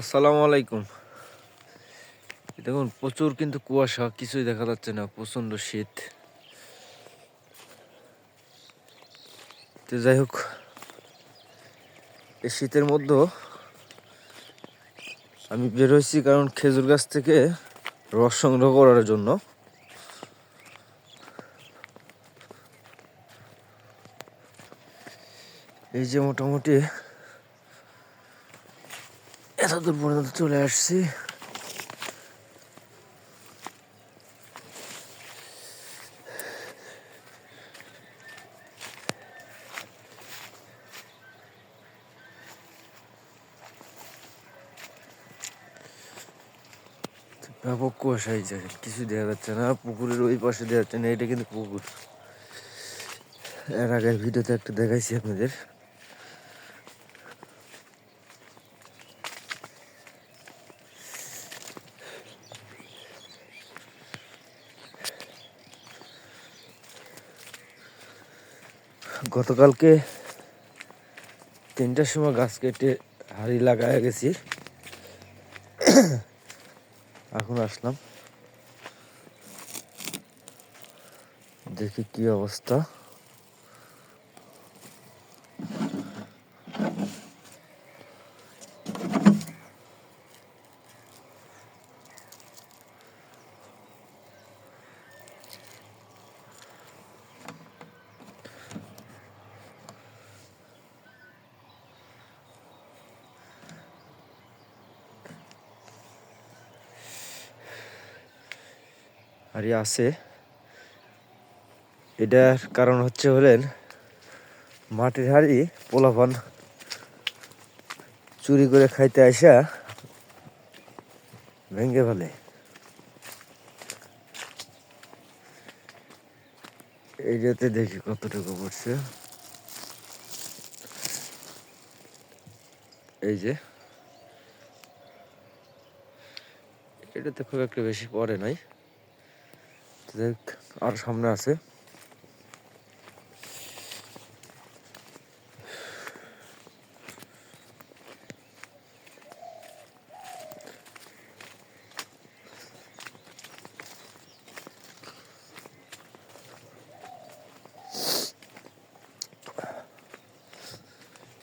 আসসালামু আলাইকুম। দেখুন, প্রচুর কিন্তু কুয়াশা, কিছুই দেখা যাচ্ছে না, প্রচণ্ড শীত। তো যাই হোক, এই শীতের মধ্যেও আমি বের হয়েছি কারণ খেজুর গাছ থেকে রস সংগ্রহ করার জন্য। এই যে মোটামুটি এত দূর পর্যন্ত চলে আসছি। ব্যাপক কুয়াশা এই কিছু দেখা যাচ্ছে না। পুকুরের ওই পাশে দেখা যাচ্ছে না, এটা কিন্তু পুকুর। এর আগের ভিডিওতে একটা দেখাইছি আপনাদের। গতকালকে তিনটার সময় গাছ কেটে হাড়ি লাগায় গেছি। এখন আসলাম। দেখি কি অবস্থা। আর আছে। এটার কারণ হচ্ছে হলেন মাটির হাড়ি পোলাপান চুরি করে খাইতে আসা ভেঙে ফেলে। এইটাতে দেখি কতটুকু পড়ছে। এই যে। এটাতে খুব একটা বেশি পড়ে নাই। আর সামনে আছে।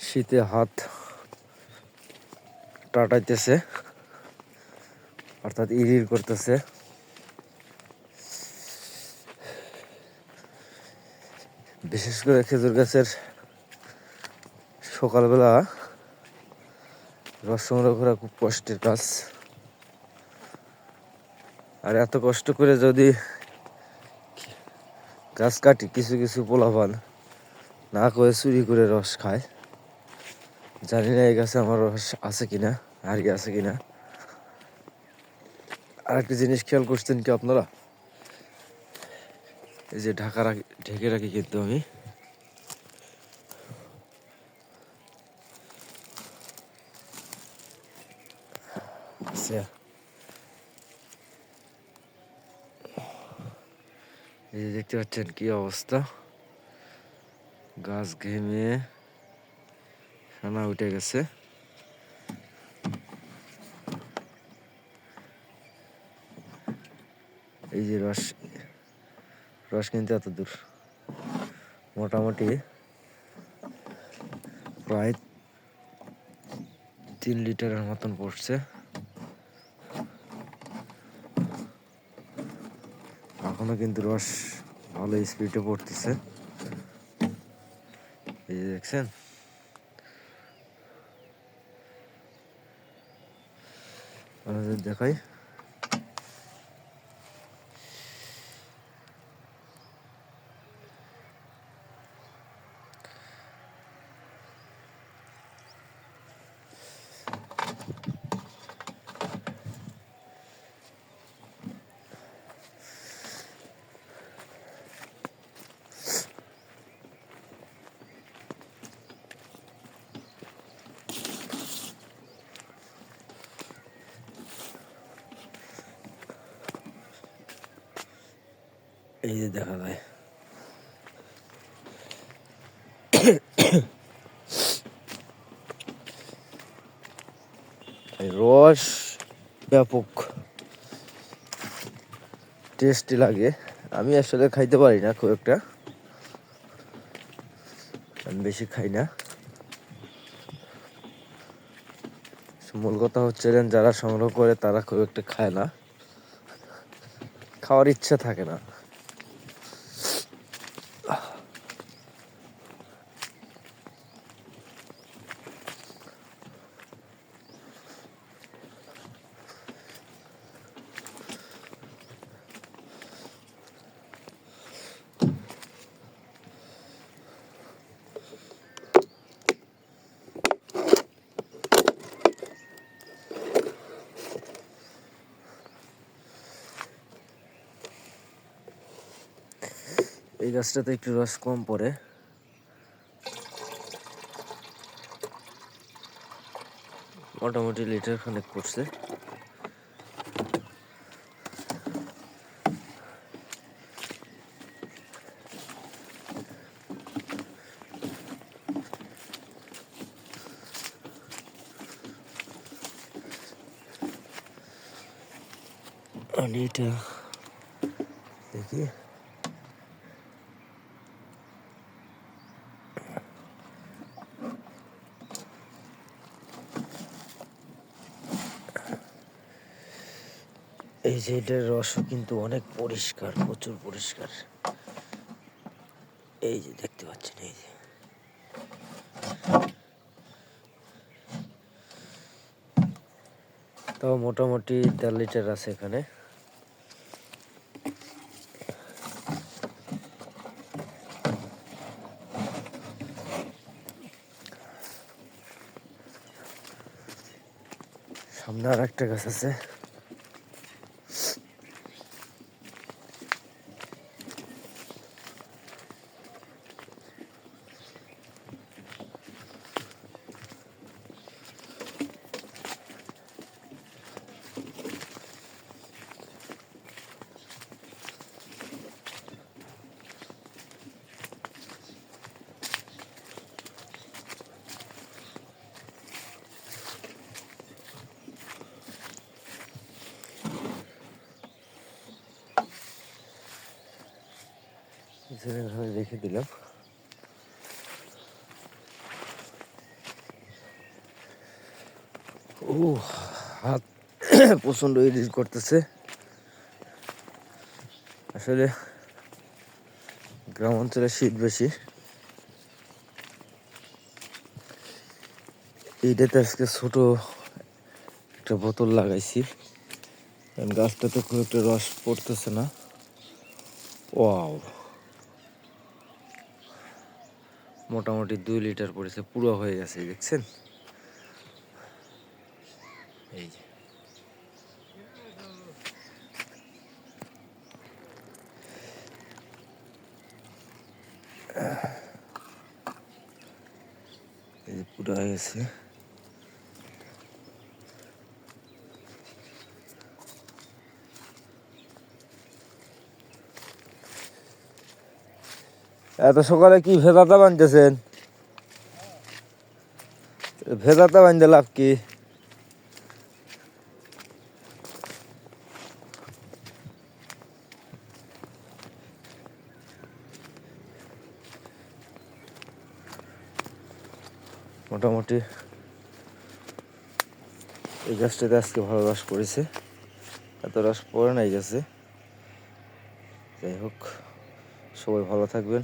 শীতে হাত টাটাইতেছে অর্থাৎ ইরির করতেছে। বিশেষ করে খেজুর গাছের সকালবেলা রস সংগ্রহ করা খুব কষ্টের কাজ। আর এত কষ্ট করে যদি গাছ কাটি, কিছু কিছু পোলাপান না করে চুরি করে রস খায়, জানি না এই গাছে আমার রস আছে কিনা, আর কি আছে কিনা। আর একটা জিনিস খেয়াল করছেন কি আপনারা? এই যে ঢাকা রাখি, ঢেকে রাখি কিন্তু আমি। আচ্ছা। এই দেখতে পাচ্ছেন কি অবস্থা। গাছ ঘেমে সানা উঠে গেছে। এই যে রস রস কিনতে এত দূর। মোটামুটি প্রায় তিন লিটারের মতন পড়ছে। এখনও কিন্তু রস ভালো স্পিডে পড়তেছে। এই যে দেখছেন? দেখাই। এই যে দেখা যায়। রস ব্যাপক টেস্টি লাগে। আমি আসলে খাইতে পারি না খুব একটা। আমি বেশি খাই না। মূল কথা হচ্ছে যারা সংগ্রহ করে তারা খুব একটা খায় না। খাওয়ার ইচ্ছা থাকে না। এই গাছটাতে একটু রস কম পড়ে। মোটামুটি লিটার খানেক পড়ছে। আর এটা দেখি। এই যে এটার রসও কিন্তু অনেক পরিষ্কার, প্রচুর পরিষ্কার। এই যে দেখতে পাচ্ছেন, এই যে। তাও মোটামুটি দেড় লিটার আছে এখানে। সামনে আর একটা গাছ আছে। এখানে এভাবে রেখে দিলাম। ও, হাত প্রচণ্ড ইরিট করতেছে। আসলে গ্রাম অঞ্চলে শীত বেশি। এইটাতে আজকে ছোট একটা বোতল লাগাইছি। কারণ গাছটাতে খুব একটা রস পড়তেছে না। ওয়াও। মোটামুটি দুই লিটার পড়েছে পুরো হয়ে গেছে দেখছেন? এই যে। পুরো হয়ে গেছে। এত সকালে কি ভেদাতা বানতেছেন? ভেদাতা বানতে লাভ কি? মোটামুটি এই গাছটাতে আজকে ভালো রস পড়েছে। এত রস পড়ে নাই গাছে। যাই হোক, সবাই ভালো থাকবেন।